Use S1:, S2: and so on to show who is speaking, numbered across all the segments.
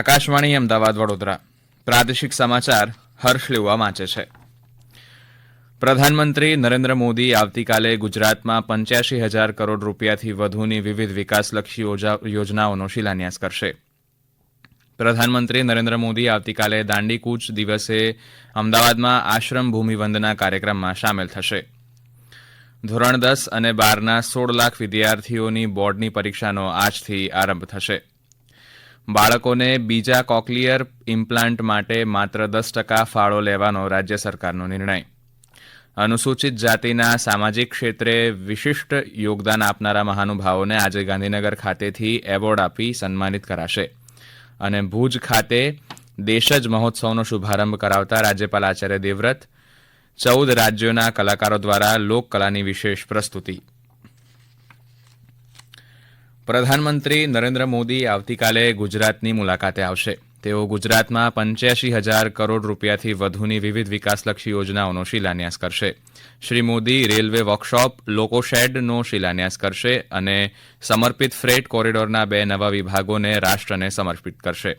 S1: આકાશવાણી અમદાવાદ વડોદરા પ્રાદેશિક સમાચાર હર્ષ લેવા વાંચે છે પ્રધાનમંત્રી નરેન્દ્ર મોદી આવતીકાલે ગુજરાતમાં પંચ્યાસી હજાર કરોડ રૂપિયાથી વધુની વિવિધ વિકાસલક્ષી યોજનાઓનો શિલાન્યાસ કરશે પ્રધાનમંત્રી નરેન્દ્ર મોદી આવતીકાલે દાંડીકૂચ દિવસે અમદાવાદમાં આશ્રમ ભૂમિવંદના કાર્યક્રમમાં સામેલ થશે ધોરણ દસ અને બારના સોળ લાખ વિદ્યાર્થીઓની બોર્ડની પરીક્ષાનો આજથી આરંભ થશે બાળકોને બીજા કોકલિયર ઇમ્પ્લાન્ટ માટે માત્ર દસ ટકા ફાળો લેવાનો રાજ્ય સરકારનો નિર્ણય અનુસૂચિત જાતિના સામાજિક ક્ષેત્રે વિશિષ્ટ યોગદાન આપનારા મહાનુભાવોને આજે ગાંધીનગર ખાતેથી એવોર્ડ આપી સન્માનિત કરાશે અને ભુજ ખાતે દેશ જ મહોત્સવનો શુભારંભ કરાવતા રાજ્યપાલ આચાર્ય દેવવ્રત ચૌદ રાજ્યોના કલાકારો દ્વારા લોકકલાની વિશેષ પ્રસ્તુતિ પ્રધાનમંત્રી નરેન્દ્ર મોદી આવતીકાલે ગુજરાતની મુલાકાતે આવશે તેઓ ગુજરાતમાં પંચ્યાસી હજાર કરોડ રૂપિયાથી વધુની વિવિધ વિકાસલક્ષી યોજનાઓનો શિલાન્યાસ કરશે શ્રી મોદી રેલવે વર્કશોપ લોકોશેડનો શિલાન્યાસ કરશે અને સમર્પિત ફ્રેટ કોરિડોરના બે નવા વિભાગોને રાષ્ટ્રને સમર્પિત કરશે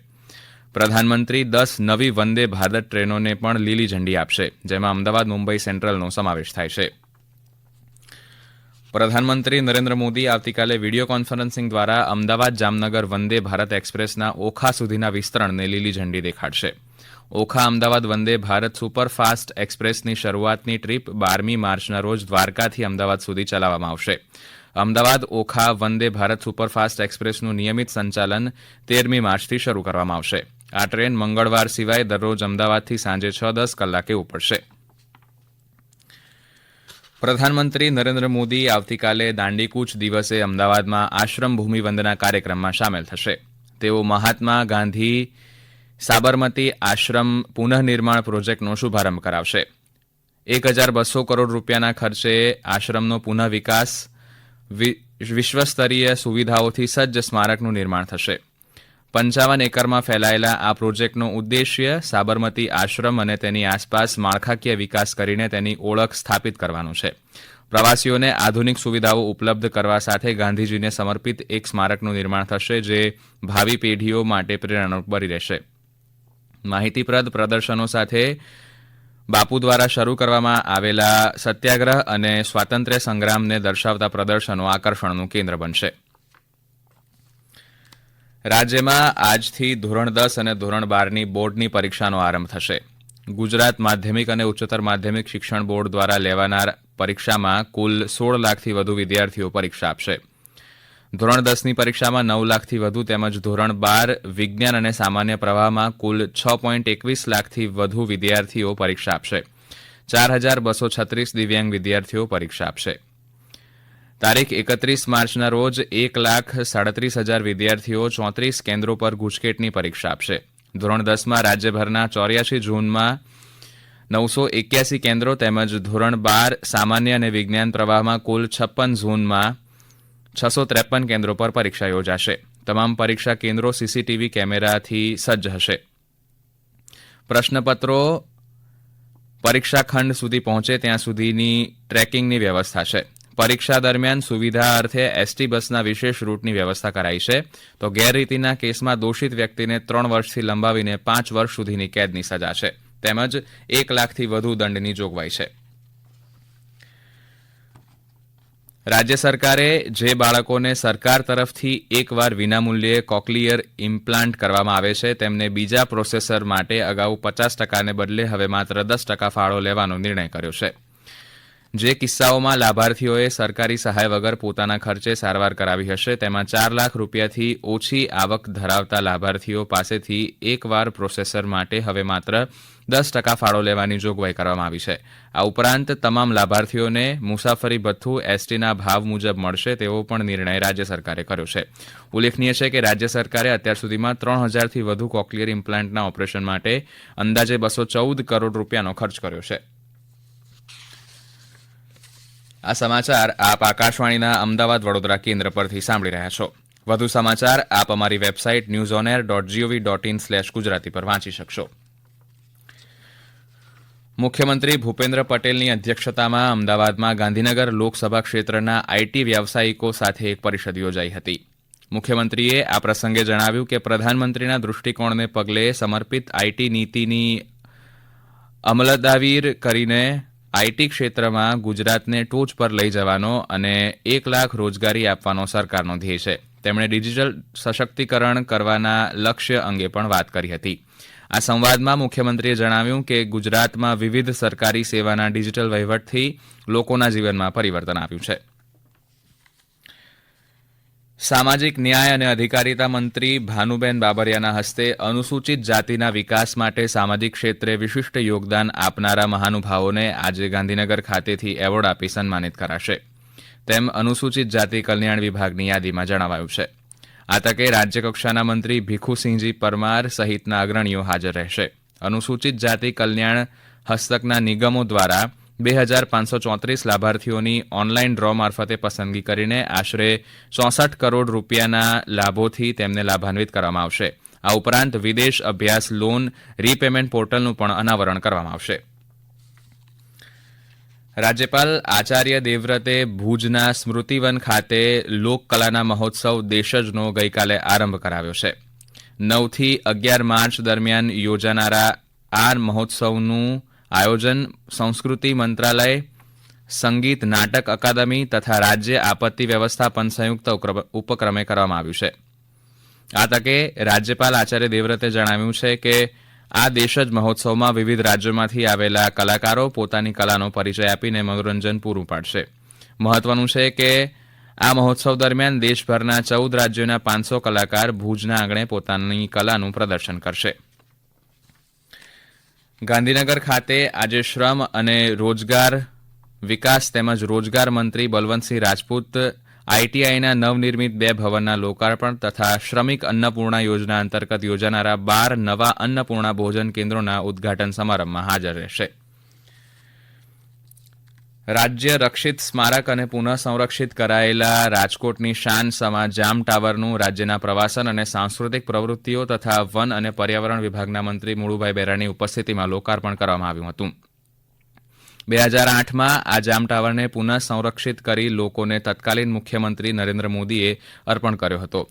S1: પ્રધાનમંત્રી દસ નવી વંદે ભારત ટ્રેનોને પણ લીલી ઝંડી આપશે જેમાં અમદાવાદ મુંબઈ સેન્ટ્રલનો સમાવેશ થાય છે પ્રધાનમંત્રી નરેન્દ્ર મોદી આવતીકાલે વિડીયો કોન્ફરન્સિંગ દ્વારા અમદાવાદ જામનગર વંદે ભારત એક્સપ્રેસના ઓખા સુધીના વિસ્તરણને લીલી ઝંડી દેખાડશે ઓખા અમદાવાદ વંદે ભારત સુપરફાસ્ટ એક્સપ્રેસની શરૂઆતની ટ્રીપ બારમી માર્ચના રોજ દ્વારકાથી અમદાવાદ સુધી ચલાવવામાં આવશે અમદાવાદ ઓખા વંદે ભારત સુપરફાસ્ટ એક્સપ્રેસનું નિયમિત સંચાલન તેરમી માર્ચથી શરૂ કરવામાં આવશે આ ટ્રેન મંગળવાર સિવાય દરરોજ અમદાવાદથી સાંજે છ દસ કલાકે ઉપડશે પ્રધાનમંત્રી નરેન્દ્ર મોદી આવતીકાલે દાંડીકૂચ દિવસે અમદાવાદમાં આશ્રમ ભૂમિ વંદના કાર્યક્રમમાં સામેલ થશે તેઓ મહાત્મા ગાંધી સાબરમતી આશ્રમ પુનઃનિર્માણ પ્રોજેક્ટનો શુભારંભ કરાવશે એક હજાર બસો કરોડ રૂપિયાના ખર્ચે આશ્રમનો પુનઃ વિકાસ વિશ્વસ્તરીય સુવિધાઓથી સજ્જ સ્મારકનું નિર્માણ થશે પંચાવન એકરમાં ફેલાયેલા આ પ્રોજેક્ટનો ઉદ્દેશ્ય સાબરમતી આશ્રમ અને તેની આસપાસ માળખાકીય વિકાસ કરીને તેની ઓળખ સ્થાપિત કરવાનો છે પ્રવાસીઓને આધુનિક સુવિધાઓ ઉપલબ્ધ કરવા સાથે ગાંધીજીને સમર્પિત એક સ્મારકનું નિર્માણ થશે જે ભાવિ પેઢીઓ માટે પ્રેરણારૂપ બની રહેશે માહિતીપ્રદ પ્રદર્શનો સાથે બાપુ દ્વારા શરૂ કરવામાં આવેલા સત્યાગ્રહ અને સ્વાતંત્ર્ય સંગ્રામને દર્શાવતા પ્રદર્શનો આકર્ષણનું કેન્દ્ર બનશે રાજ્યમાં આજથી ધોરણ દસ અને ધોરણ બારની બોર્ડની પરીક્ષાનો આરંભ થશે ગુજરાત માધ્યમિક અને ઉચ્ચતર માધ્યમિક શિક્ષણ બોર્ડ દ્વારા લેવાનાર પરીક્ષામાં કુલ સોળ લાખથી વધુ વિદ્યાર્થીઓ પરીક્ષા આપશે ધોરણ દસની પરીક્ષામાં નવ લાખથી વધુ તેમજ ધોરણ બાર વિજ્ઞાન અને સામાન્ય પ્રવાહમાં કુલ છ પોઈન્ટ એકવીસ લાખથી વધુ વિદ્યાર્થીઓ પરીક્ષા આપશે ચાર હજાર બસો છત્રીસ દિવ્યાંગ વિદ્યાર્થીઓ પરીક્ષા આપશે તારીખ એકત્રીસ માર્ચના રોજ એક લાખ સાડત્રીસ હજાર વિદ્યાર્થીઓ ચોત્રીસ કેન્દ્રો પર ગુજકેટની પરીક્ષા આપશે ધોરણ દસમાં રાજ્યભરના ચોર્યાસી જૂનમાં નવસો એક્યાસી કેન્દ્રો તેમજ ધોરણ બાર સામાન્ય અને વિજ્ઞાન પ્રવાહમાં કુલ છપ્પન ઝોનમાં છસો ત્રેપન કેન્દ્રો પર પરીક્ષા યોજાશે તમામ પરીક્ષા કેન્દ્રો સીસીટીવી કેમેરાથી સજ્જ હશે પ્રશ્નપત્રો પરીક્ષા ખંડ સુધી પહોંચે ત્યાં સુધીની ટ્રેકિંગની વ્યવસ્થા છે પરીક્ષા દરમિયાન સુવિધા અર્થે એસટી બસના વિશેષ રૂટની વ્યવસ્થા કરાઈ છે તો ગેરરીતિના કેસમાં દોષિત વ્યક્તિને ત્રણ વર્ષથી લંબાવીને પાંચ વર્ષ સુધીની કેદની સજા છે તેમજ એક લાખથી વધુ દંડની જોગવાઈ છે રાજ્ય સરકારે જે બાળકોને સરકાર તરફથી એકવાર વિનામૂલ્યે કોકલિયર ઇમ્પ્લાન્ટ કરવામાં આવે છે તેમને બીજા પ્રોસેસર માટે અગાઉ પચાસ ટકાને બદલે હવે માત્ર દસ ટકા ફાળો લેવાનો નિર્ણય કર્યો છે જે કિસ્સાઓમાં લાભાર્થીઓએ સરકારી સહાય વગર પોતાના ખર્ચે સારવાર કરાવી હશે તેમાં ચાર લાખ રૂપિયાથી ઓછી આવક ધરાવતા લાભાર્થીઓ પાસેથી એકવાર પ્રોસેસર માટે હવે માત્ર દસ ટકા ફાળો લેવાની જોગવાઈ કરવામાં આવી છે આ ઉપરાંત તમામ લાભાર્થીઓને મુસાફરી ભથ્થું એસટીના ભાવ મુજબ મળશે તેવો પણ નિર્ણય રાજ્ય સરકારે કર્યો છે ઉલ્લેખનીય છે કે રાજ્ય સરકારે અત્યાર સુધીમાં ત્રણ હજારથી વધુ કોક્લિયર ઇમ્પ્લાન્ટના ઓપરેશન માટે અંદાજે બસો ચૌદ કરોડ રૂપિયાનો ખર્ચ કર્યો છે આ સમાચાર આપ આકાશવાણીના અમદાવાદ વડોદરા કેન્દ્ર પરથી સાંભળી રહ્યા છો વધુ સમાચાર આપ અમારી website news on air dot GOV dot in slash Gujarati પર વાંચી શકશો મુખ્યમંત્રી ભૂપેન્દ્ર પટેલની અધ્યક્ષતામાં અમદાવાદમાં ગાંધીનગર લોકસભા ક્ષેત્રના આઈટી વ્યાવસાયિકો સાથે એક પરિષદ યોજાઈ હતી મુખ્યમંત્રીએ આ પ્રસંગે જણાવ્યું કે પ્રધાનમંત્રીના દૃષ્ટિકોણને પગલે સમર્પિત આઈટી નીતિની અમલદાવીર કરીને આઈટી ક્ષેત્રમાં ગુજરાતને ટોચ પર લઈ જવાનો અને એક લાખ રોજગારી આપવાનો સરકારનો ધ્યેય છે તેમણે ડિજિટલ સશક્તિકરણ કરવાના લક્ષ્ય અંગે પણ વાત કરી હતી આ સંવાદમાં મુખ્યમંત્રીએ જણાવ્યું કે ગુજરાતમાં વિવિધ સરકારી સેવાના ડિજિટલ વહીવટથી લોકોના જીવનમાં પરિવર્તન આવ્યું છે સામાજિક ન્યાય અને અધિકારિતા મંત્રી ભાનુબેન બાબરિયાના હસ્તે અનુસૂચિત જાતિના વિકાસ માટે સામાજિક ક્ષેત્રે વિશિષ્ટ યોગદાન આપનારા મહાનુભાવોને આજે ગાંધીનગર ખાતેથી એવોર્ડ આપી સન્માનિત કરાશે તેમ અનુસૂચિત જાતિ કલ્યાણ વિભાગની યાદીમાં જણાવાયું છે આ તકે રાજ્યકક્ષાના મંત્રી ભીખુસિંહજી પરમાર સહિતના અગ્રણીઓ હાજર રહેશે અનુસૂચિત જાતિ કલ્યાણ હસ્તકના નિગમો દ્વારા બે હજાર પાંચસો ચોત્રીસ લાભાર્થીઓની ઓનલાઈન ડ્રો મારફતે પસંદગી કરીને આશરે ચોસઠ કરોડ રૂપિયાના લાભોથી તેમને લાભાન્વિત કરવામાં આવશે આ ઉપરાંત વિદેશ અભ્યાસ લોન રીપેમેન્ટ પોર્ટલનું પણ અનાવરણ કરવામાં આવશે રાજ્યપાલ આચાર્ય દેવવ્રતે ભુજના સ્મૃતિવન ખાતે લોકકલાના મહોત્સવ દેશજનો ગઈકાલે આરંભ કરાવ્યો છે નવથી અગિયાર માર્ચ દરમિયાન યોજાનારા આ મહોત્સવનું આયોજન સંસ્કૃતિ મંત્રાલય સંગીત નાટક અકાદમી તથા રાજ્ય આપત્તિ વ્યવસ્થાપન સંયુક્ત ઉપક્રમે કરવામાં આવ્યું છે આ તકે રાજ્યપાલ આચાર્ય દેવવ્રતે જણાવ્યું છે કે આ દેશ જ મહોત્સવમાં વિવિધ રાજ્યોમાંથી આવેલા કલાકારો પોતાની કલાનો પરિચય આપીને મનોરંજન પૂરું પાડશે મહત્વનું છે કે આ મહોત્સવ દરમિયાન દેશભરના ચૌદ રાજ્યોના પાંચસો કલાકાર ભુજના આંગણે પોતાની કલાનું પ્રદર્શન કરશે ગાંધીનગર ખાતે આજે શ્રમ અને રોજગાર વિકાસ તેમજ રોજગાર મંત્રી બલવંતસિંહ રાજપૂત આઈટીઆઈના નવનિર્મિત બે ભવનના લોકાર્પણ તથા શ્રમિક અન્નપૂર્ણા યોજના અંતર્ગત યોજાનારા બાર નવા અન્નપૂર્ણા ભોજન કેન્દ્રોના ઉદઘાટન સમારંભમાં હાજર રહેશે રાજ્ય રક્ષિત સ્મારક અને પુનઃ સંરક્ષિત કરાયેલા રાજકોટની શાન સમા જામ ટાવરનું રાજ્યના પ્રવાસન અને સાંસ્કૃતિક પ્રવૃત્તિઓ તથા વન અને પર્યાવરણ વિભાગના મંત્રી મુળુભાઈ બેરાની ઉપસ્થિતિમાં લોકાર્પણ કરવામાં આવ્યું હતું બે હજાર આઠમાં આ જામ ટાવરને પુનઃ સંરક્ષિત કરી લોકોને તત્કાલીન મુખ્યમંત્રી નરેન્દ્ર મોદીએ અર્પણ કર્યો હતો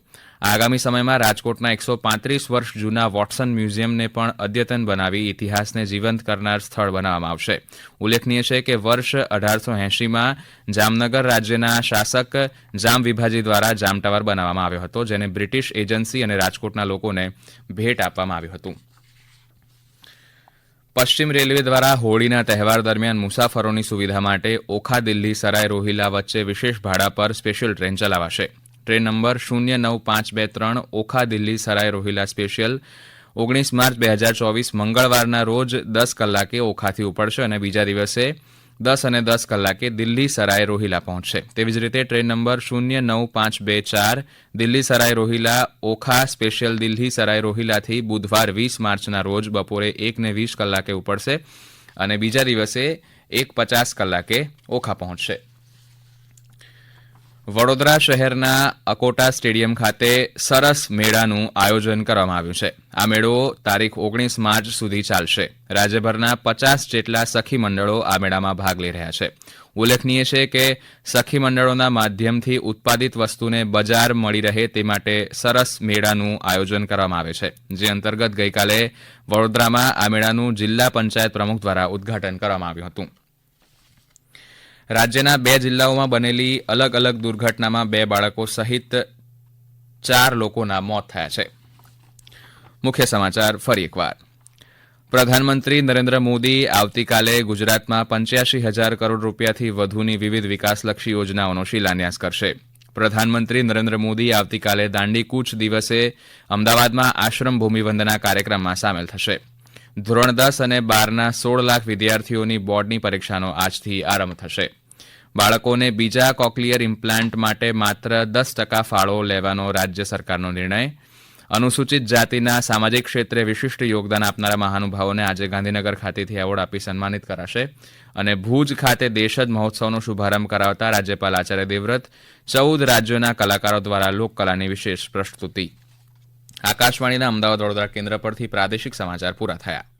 S1: આગામી સમયમાં રાજકોટના એકસો પાંત્રીસ વર્ષ જૂના વોટસન મ્યુઝિયમને પણ અદ્યતન બનાવી ઇતિહાસને જીવંત કરનાર સ્થળ બનાવવામાં આવશે ઉલ્લેખનીય છે કે વર્ષ અઢારસો એંશીમાં જામનગર રાજ્યના શાસક જામ વિભાજી દ્વારા જામ ટાવર બનાવવામાં આવ્યો હતો જેને બ્રિટિશ એજન્સી અને રાજકોટના લોકોને ભેટ આપવામાં આવ્યું હતું પશ્ચિમ રેલવે દ્વારા હોળીના તહેવાર દરમિયાન મુસાફરોની સુવિધા માટે ઓખા દિલ્હી સરાય રોહિલા વચ્ચે વિશેષ ભાડા પર સ્પેશિયલ ટ્રેન ચલાવાશે ટ્રેન નંબર શૂન્ય નવ પાંચ બે ત્રણ ઓખા દિલ્હી સરાય રોહિલા સ્પેશિયલ ઓગણીસ માર્ચ બે હજાર ચોવીસ મંગળવારના રોજ દસ કલાકે ઓખાથી ઉપડશે અને બીજા દિવસે દસ અને દસ કલાકે દિલ્હી સરાય રોહિલા પહોંચશે તેવી જ રીતે ટ્રેન નંબર શૂન્ય નવ પાંચ બે ચાર દિલ્હી સરાય રોહિલા ઓખા સ્પેશિયલ દિલ્હી સરાય રોહિલાથી બુધવાર વીસ માર્ચના રોજ બપોરે એકને વીસ કલાકે ઉપડશે અને બીજા દિવસે એક પચાસ કલાકે ઓખા પહોંચશે વડોદરા શહેરના અકોટા સ્ટેડિયમ ખાતે સરસ મેળાનું આયોજન કરવામાં આવ્યું છે આ મેળો તારીખ ઓગણીસ માર્ચ સુધી ચાલશે રાજ્યભરના પચાસ જેટલા સખી મંડળો આ મેળામાં ભાગ લઈ રહ્યા છે ઉલ્લેખનીય છે કે સખી મંડળોના માધ્યમથી ઉત્પાદિત વસ્તુને બજાર મળી રહે તે માટે સરસ મેળાનું આયોજન કરવામાં આવે છે જે અંતર્ગત ગઈકાલે વડોદરામાં આ મેળાનું જિલ્લા પંચાયત પ્રમુખ દ્વારા ઉદ્ઘાટન કરવામાં આવ્યું હતું રાજ્યના બે જિલ્લાઓમાં બનેલી અલગ અલગ દુર્ઘટનામાં બે બાળકો સહિત ચાર લોકોના મોત થયા છે મુખ્ય સમાચાર ફરી એકવાર પ્રધાનમંત્રી નરેન્દ્ર મોદી આવતીકાલે ગુજરાતમાં પંચ્યાસી હજાર કરોડ રૂપિયાથી વધુની વિવિધ વિકાસલક્ષી યોજનાઓનો શિલાન્યાસ કરશે પ્રધાનમંત્રી નરેન્દ્ર મોદી આવતીકાલે દાંડીકૂચ દિવસે અમદાવાદમાં આશ્રમ ભૂમિવંદના કાર્યક્રમમાં સામેલ થશે ધોરણ દસ અને બારના સોળ લાખ વિદ્યાર્થીઓની બોર્ડની પરીક્ષાનો આજથી આરંભ થશે બાળકોને બીજા કોકલિયર ઇમ્પ્લાન્ટ માટે માત્ર દસ ટકા ફાળો લેવાનો રાજ્ય સરકારનો નિર્ણય અનુસૂચિત જાતિના સામાજિક ક્ષેત્રે વિશિષ્ટ યોગદાન આપનારા મહાનુભાવોને આજે ગાંધીનગર ખાતેથી એવોર્ડ આપી સન્માનિત કરાશે અને ભુજ ખાતે દેશજ મહોત્સવનો શુભારંભ કરાવતા રાજ્યપાલ આચાર્ય દેવવ્રત ચૌદ રાજ્યોના કલાકારો દ્વારા લોકકલાની વિશેષ પ્રસ્તુતિ આકાશવાણીના અમદાવાદ વડોદરા કેન્દ્ર પરથી પ્રાદેશિક સમાચાર પૂરા થયા